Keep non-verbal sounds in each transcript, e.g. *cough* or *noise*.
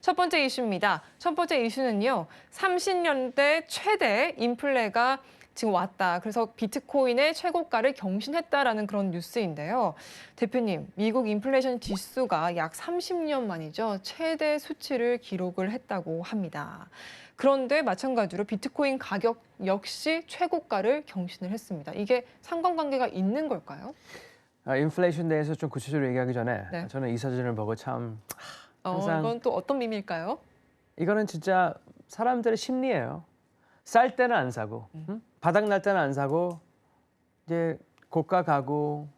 첫 번째 이슈입니다. 첫 번째 이슈는요. 30년대 최대 인플레가 지금 왔다. 그래서 비트코인의 최고가를 경신했다라는 그런 뉴스인데요. 대표님, 미국 인플레이션 지수가 약 30년 만이죠. 최대 수치를 기록을 했다고 합니다. 그런데 마찬가지로 비트코인 가격 역시 최고가를 경신을 했습니다. 이게 상관관계가 있는 걸까요? 아, 인플레이션 대해서 좀 구체적으로 얘기하기 전에 네. 저는 이 사진을 보고 참 어, 항상- 이건 또 어떤 의미일까요? 이거는 진짜 사람들의 심리예요. 쌀 때는 안 사고 응? 바닥 날 때는 안 사고 이제 고가 가고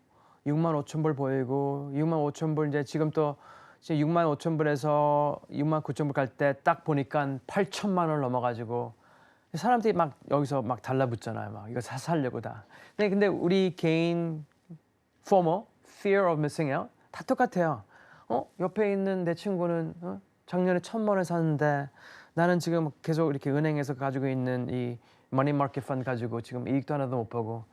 6만 5천 불 보이고 6만 5천 불 이제 지금 또 이제 6만 5천 불에서 6만 9천 불 갈 때 딱 보니까 8천만 원 넘어가지고 사람들이 막 여기서 막 달라붙잖아요. 막 이거 사 살려고 다. 근데 근데 우리 개인 FOMO, fear of missing out 다 똑같아요. 어 옆에 있는 내 친구는 어? 작년에 천만 원 샀는데 나는 지금 계속 이렇게 은행에서 가지고 있는 이 머니 마켓 펀드 가지고 지금 이익도 하나도 못 보고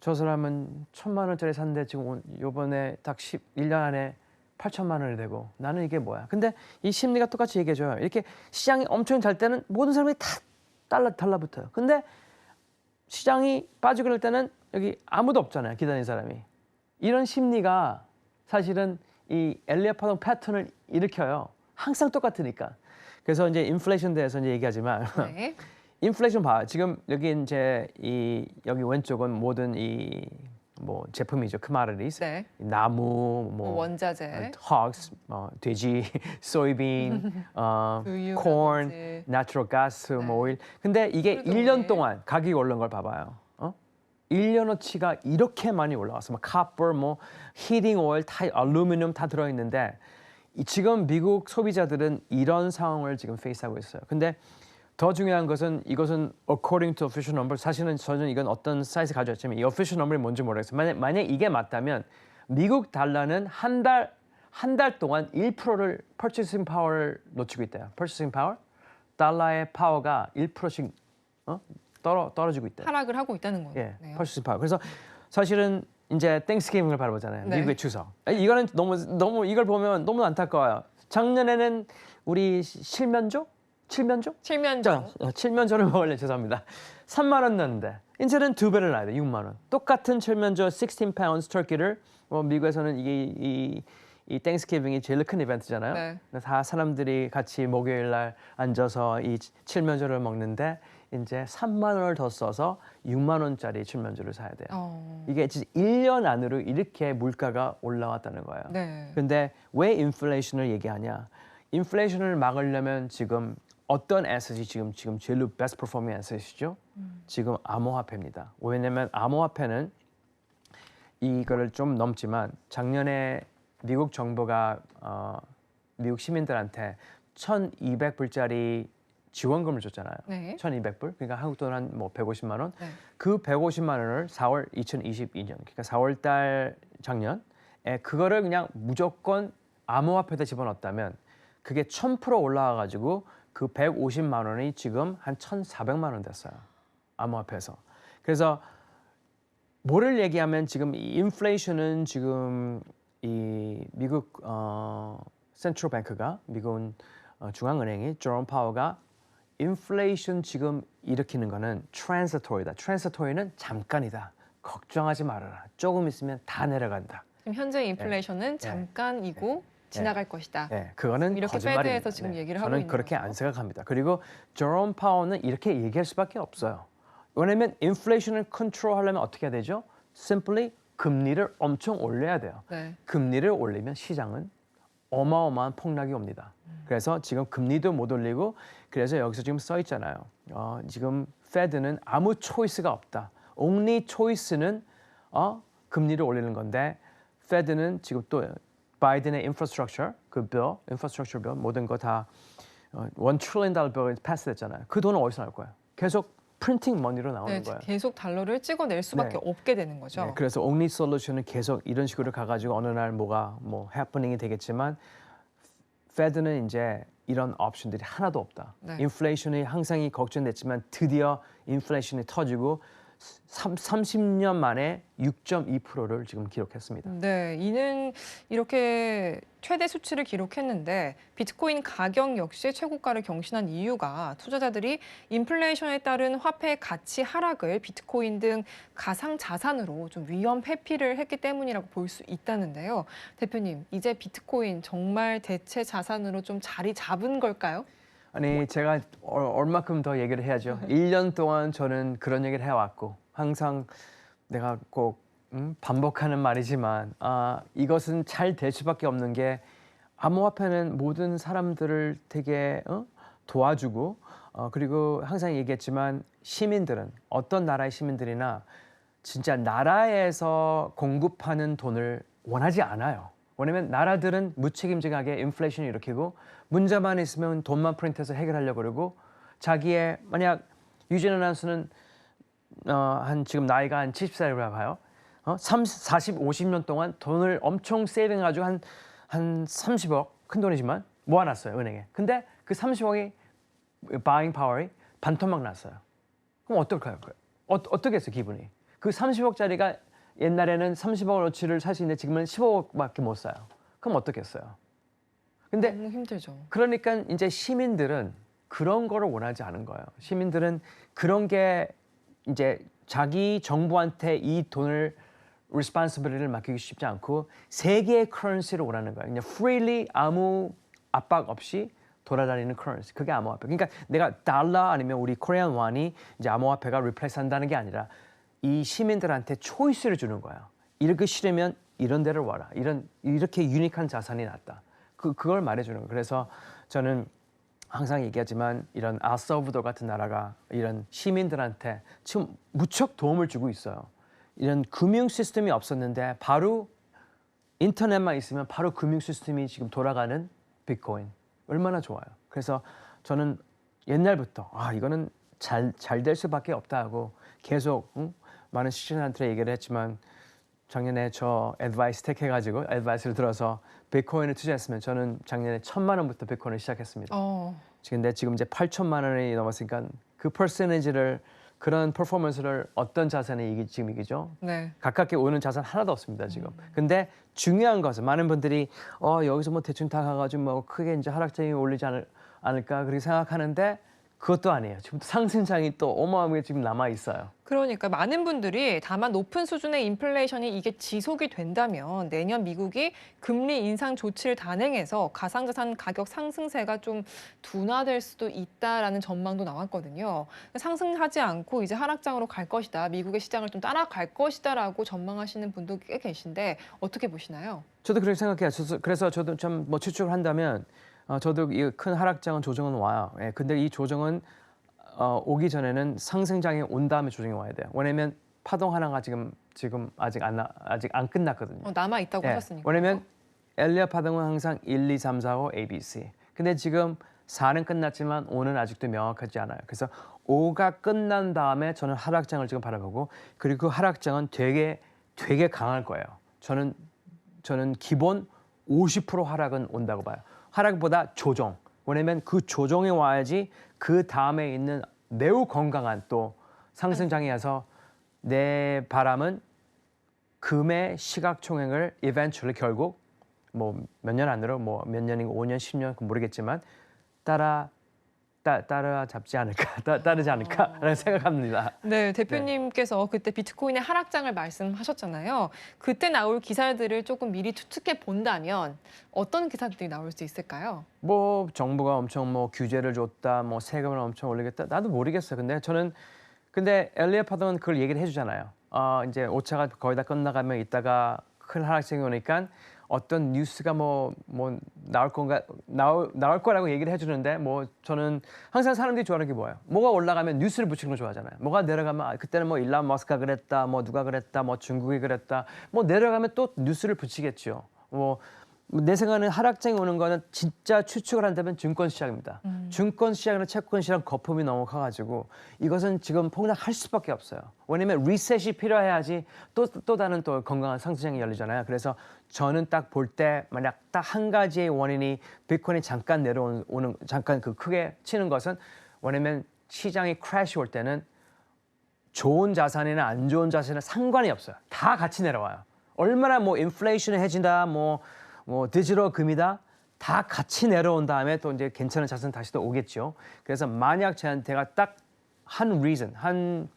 저 사람은 천만 원짜리 샀는데 지금 오- 요번에 딱 11년 안에 8천만 원이 되고 나는 이게 뭐야? 근데 이 심리가 똑같이 얘기해줘요. 이렇게 시장이 엄청 잘 때는 모든 사람이 다 달라 달라붙어요. 근데 시장이 빠지고 그럴 때는 여기 아무도 없잖아요. 기다리는 사람이. 이런 심리가 사실은 이 엘리어 파동 패턴을 일으켜요. 항상 똑같으니까. 그래서 이제 인플레이션 대해서 이제 얘기하지만 네. *laughs* 인플레이션 봐. 지금 여기 이제 이 여기 왼쪽은 모든 이 뭐 제품이죠. commodities. 네. 나무, 뭐뭐 원자재, hogs, *laughs* *laughs* 어, 돼지, soybean, 어, corn, natural gas, 네. 뭐 오일. 근데 이게 그래도 1년 왜? 동안 가격이 오른 걸 봐봐요. 어? 1년어치가 이렇게 많이 올라왔어. 뭐 copper, 뭐 heating oil, 다 알루미늄 다 들어 있는데 지금 미국 소비자들은 이런 상황을 지금 페이스하고 있어요. 근데 더 중요한 것은 이것은 according to official number 사실은 저는 이건 어떤 사이트 가져왔지만 이 official number이 뭔지 모르겠어요. 만약, 만약 이게 맞다면 미국 달러는 한 달 한 달 동안 1%를 purchasing power를 놓치고 있대요. purchasing power 달러의 파워가 1%씩 어? 떨어 떨어지고 있대요. 하락을 하고 있다는 거예요. 예, purchasing power. 그래서 사실은 이제 땡스기빙을 바라보잖아요. 네. 미국의 추석. 아니, 이거는 너무 너무 이걸 보면 너무 안타까워요. 작년에는 우리 시- 실면조? 칠면조? 칠면조. 어, 칠면조를 먹을래 죄송합니다. 3만 원 넣는데 이제는 두 배를 놔야 돼. 6만 원. 똑같은 칠면조 16 pounds 터키를 뭐 미국에서는 이게 이, 이 땡스기빙이 제일 큰 이벤트잖아요. 네. 다 사람들이 같이 목요일 날 앉아서 이 칠면조를 먹는데 이제 3만 원을 더 써서 6만 원짜리 칠면조를 사야 돼요. 어. 이게 진짜 1년 안으로 이렇게 물가가 올라왔다는 거예요. 네. 근데 왜 인플레이션을 얘기하냐? 인플레이션을 막으려면 지금 어떤 에셋이 지금 지금 제일 베스트 퍼포밍 에셋이죠? 지금 암호화폐입니다. 왜냐면 암호화폐는 이거를 좀 넘지만 작년에 미국 정부가 어, 미국 시민들한테 1,200불짜리 지원금을 줬잖아요. 네. 1,200불. 그러니까 한국 돈 한 뭐 150만 원. 네. 그 150만 원을 4월 2022년 그러니까 4월 달 작년에 그거를 그냥 무조건 암호화폐에 집어넣었다면 그게 1000% 올라와 가지고 그 150만 원이 지금 한 1,400만 원 됐어요. 암호화폐에서. 그래서 뭐를 얘기하면 지금 이 인플레이션은 지금 이 미국 어 센트럴 뱅크가 미국 어, 중앙은행이 조런 파워가 인플레이션 지금 일으키는 거는 트랜스토리다. 트랜스토리는 잠깐이다. 걱정하지 말아라. 조금 있으면 다 내려간다. 지금 현재 인플레이션은 잠깐이고 지나갈 것이다. 예, 그거는 이렇게 거짓말입니다. 페드에서 지금 얘기를 하고 저는 있는 그렇게. 안 생각합니다. 그리고 저런 파워는 이렇게 얘기할 수밖에 없어요. 왜냐하면 인플레이션을 컨트롤하려면 어떻게 해야 되죠? simply 금리를 엄청 올려야 돼요. 네. 금리를 올리면 시장은 어마어마한 폭락이 옵니다. 그래서 지금 금리도 못 올리고 그래서 여기서 지금 써 있잖아요. 어, 지금 페드는 아무 초이스가 없다. only 초이스는 어, 금리를 올리는 건데 페드는 지금 또 바이든의 인프라스트럭처 그 빌, 인프라스트럭처 빌 모든 거다 어, 원 트릴리언 달러 빌이 패스됐잖아요. 그 돈은 어디서 나올 거예요? 계속 프린팅 머니로 나오는 네, 거예요. 계속 달러를 찍어낼 수밖에 네. 없게 되는 거죠. 네, 그래서 only solution은 계속 이런 식으로 가가지고 어느 날 뭐가 뭐 해프닝이 되겠지만 페드는 이제 이런 옵션들이 하나도 없다. 네. 인플레이션이 항상 이 걱정됐지만 드디어 인플레이션이 터지고 삼, 30년 만에 6.2%를 지금 기록했습니다. 네, 이는 이렇게 최대 수치를 기록했는데 비트코인 가격 역시 최고가를 경신한 이유가 투자자들이 인플레이션에 따른 화폐 가치 하락을 비트코인 등 가상 자산으로 좀 위험 회피를 했기 때문이라고 볼 수 있다는데요. 대표님, 이제 비트코인 정말 대체 자산으로 좀 자리 잡은 걸까요? 아니 제가 얼- 얼마큼 더 얘기를 해야죠. 1년 동안 저는 그런 얘기를 해왔고 항상 내가 꼭 음, 반복하는 말이지만 아, 이것은 잘 될 수밖에 없는 게 암호화폐는 모든 사람들을 되게 어? 도와주고 어, 그리고 항상 얘기했지만 시민들은 어떤 나라의 시민들이나 진짜 나라에서 공급하는 돈을 원하지 않아요. 왜냐면 나라들은 무책임직하게 인플레이션을 일으키고 문제만 있으면 돈만 프린트해서 해결하려고 그러고 자기의 만약 유진 아나운서는 어, 한 지금 나이가 한 70살이라고 봐요. 어? 30, 40, 50년 동안 돈을 엄청 세이빙 해가지고 한, 한 30억 큰 돈이지만 모아놨어요 은행에. 근데 그 30억이 바잉 파워이 반토막 났어요. 그럼 어떨까요? 어, 어떻게 했어요 기분이? 그 30억짜리가 옛날에는 30억어치를 살 수 있는데 지금은 15억밖에 못 사요. 그럼 어떻겠어요? 근데 너무 힘들죠. 그러니까 이제 시민들은 그런 거를 원하지 않은 거예요. 시민들은 그런 게 이제 자기 정부한테 이 돈을 responsibility를 맡기기 쉽지 않고 세계의 currency를 원하는 거예요. 그냥 freely 아무 압박 없이 돌아다니는 currency. 그게 암호화폐. 그러니까 내가 달러 아니면 우리 코리안 원이 이제 암호화폐가 replace 한다는 게 아니라 이 시민들한테 초이스를 주는 거예요. 이렇게 싫으면 이런 데를 와라. 이런 이렇게 유니크한 자산이 났다. 그 그걸 말해주는 거예요. 그래서 저는 항상 얘기하지만 이런 아서브도 같은 나라가 이런 시민들한테 지금 무척 도움을 주고 있어요. 이런 금융 시스템이 없었는데 바로 인터넷만 있으면 바로 금융 시스템이 지금 돌아가는 비트코인 얼마나 좋아요. 그래서 저는 옛날부터 아 이거는 잘 잘 될 수밖에 없다 하고 계속 응? 많은 시청자한테 얘기를 했지만 작년에 저 애드바이스 택해 가지고 애드바이스를 들어서 비트코인을 투자했으면 저는 작년에 천만 원부터 비트코인을 시작했습니다. 어, 지금 근데 지금 이제 8천만 원이 넘었으니까 그 퍼센티지를 그런 퍼포먼스를 어떤 자산에 이기 지금 이기죠? 네. 가깝게 오는 자산 하나도 없습니다 지금. 근데 중요한 것은 많은 분들이 어 여기서 뭐 대충 다 가가지고 뭐 크게 이제 하락장이 올리지 않을, 않을까 그렇게 생각하는데 그것도 아니에요. 지금 상승장이 또 어마어마하게 지금 남아 있어요. 그러니까 많은 분들이 다만 높은 수준의 인플레이션이 이게 지속이 된다면 내년 미국이 금리 인상 조치를 단행해서 가상자산 가격 상승세가 좀 둔화될 수도 있다라는 전망도 나왔거든요. 상승하지 않고 이제 하락장으로 갈 것이다. 미국의 시장을 좀 따라갈 것이다라고 전망하시는 분도 꽤 계신데 어떻게 보시나요? 저도 그렇게 생각해요. 그래서 저도 좀뭐 추측을 한다면 어, 저도 이 큰 하락장은 조정은 와요. 예, 근데 이 조정은 어, 오기 전에는 상승장이 온 다음에 조정이 와야 돼요. 왜냐면 파동 하나가 지금 지금 아직 안 나, 아직 안 끝났거든요. 어, 남아 있다고 예, 하셨으니까. 왜냐면 엘리어 파동은 항상 1, 2, 3, 4, 5, A, B, C. 근데 지금 4는 끝났지만 5는 아직도 명확하지 않아요. 그래서 5가 끝난 다음에 저는 하락장을 지금 바라보고 그리고 그 하락장은 되게 되게 강할 거예요. 저는 저는 기본 50% 하락은 온다고 봐요. 하락보다 조정. 왜냐면 그 조정이 와야지 그 다음에 있는 매우 건강한 또 상승장이 와서 내 바람은 금의 시각총액을 eventually 결국 뭐 몇 년 안으로 뭐 몇 년이고 5년, 10년 모르겠지만 따라 따, 따라잡지 않을까, 따, 따르지 않을까라는 생각합니다. 네, 대표님께서 그때 비트코인의 하락장을 말씀하셨잖아요. 그때 나올 기사들을 조금 미리 추측해 본다면 어떤 기사들이 나올 수 있을까요? 뭐 정부가 엄청 뭐 규제를 줬다, 뭐 세금을 엄청 올리겠다. 나도 모르겠어요. 근데 저는 근데 엘리어 파동은 그걸 얘기를 해주잖아요. 어 이제 오차가 거의 다 끝나가면 이따가 큰 하락장이 오니까 어떤 뉴스가 뭐 뭐 나올 건가 나올 나올 거라고 얘기를 해주는데 뭐 저는 항상 사람들이 좋아하는 게 뭐예요? 뭐가 올라가면 뉴스를 붙이는 걸 좋아하잖아요. 뭐가 내려가면 아, 그때는 뭐 일란 머스크가 그랬다, 뭐 누가 그랬다, 뭐 중국이 그랬다, 뭐 내려가면 또 뉴스를 붙이겠죠. 뭐 내 생각에는 하락장이 오는 거는 진짜 추측을 한다면 증권 시장입니다. 증권 시장이나 채권 시장 거품이 너무 커가지고 이것은 지금 폭락할 수밖에 없어요. 왜냐면 리셋이 필요해야지 또, 또 다른 또 건강한 상승장이 열리잖아요. 그래서 저는 딱 볼 때 만약 딱 한 가지의 원인이 비트코인이 잠깐 내려오는 잠깐 그 크게 치는 것은 왜냐면 시장이 크래시 올 때는 좋은 자산이나 안 좋은 자산이나 상관이 없어요. 다 같이 내려와요. 얼마나 뭐 인플레이션이 해진다, 뭐, 뭐 디지털 금이다, 다 같이 내려온 다음에 또 이제 괜찮은 자산 다시 또 오겠죠. 그래서 만약 저한테가 딱 한 reason, 한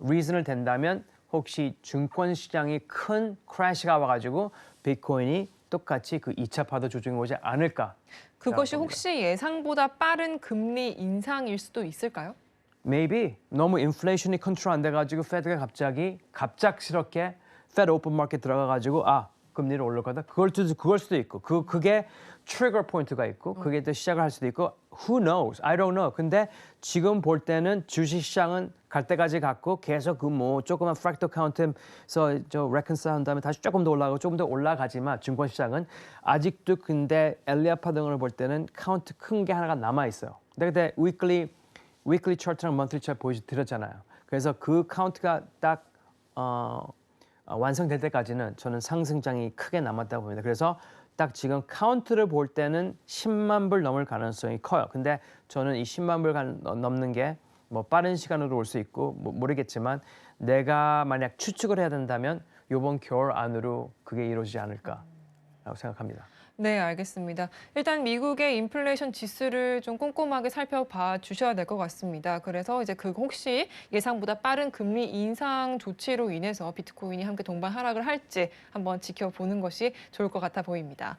reason을 된다면 혹시 증권 시장이 큰 크래시가 와가지고 비트코인이 똑같이 그 2차 파도 조정이 오지 않을까? 그것이. 혹시 예상보다 빠른 금리 인상일 수도 있을까요? Maybe 너무 인플레이션이 컨트롤 안 돼가지고 페드가 갑자기 갑작스럽게 페드 오픈 마켓 들어가가지고 아 금리를 올릴 거다. 그걸 수도 그걸 수도 있고 그 그게 트리거 포인트가 있고 그게 또 시작을 할 수도 있고 who knows? I don't know. 근데 지금 볼 때는 주식 시장은 갈 때까지 갔고 계속 그 뭐 조그만 프랙터 카운트에서 저 레컨사일 한 다음에 다시 조금 더 올라가고 조금 더 올라가지만 증권 시장은 아직도 근데 엘리아 파동을 볼 때는 카운트 큰 게 하나가 남아 있어요. 근데 그때 위클리 위클리 차트랑 먼틀리 차트 보여드렸잖아요. 그래서 그 카운트가 딱 어, 어, 완성될 때까지는 저는 상승장이 크게 남았다고 봅니다. 그래서 딱 지금 카운트를 볼 때는 10만 불 넘을 가능성이 커요. 근데 저는 이 10만 불 간- 넘는 게 뭐 빠른 시간으로 올 수 있고 뭐 모르겠지만 내가 만약 추측을 해야 된다면 이번 겨울 안으로 그게 이루어지지 않을까라고 생각합니다. 네, 알겠습니다. 일단 미국의 인플레이션 지수를 좀 꼼꼼하게 살펴봐 주셔야 될 것 같습니다. 그래서 이제 그 혹시 예상보다 빠른 금리 인상 조치로 인해서 비트코인이 함께 동반 하락을 할지 한번 지켜보는 것이 좋을 것 같아 보입니다.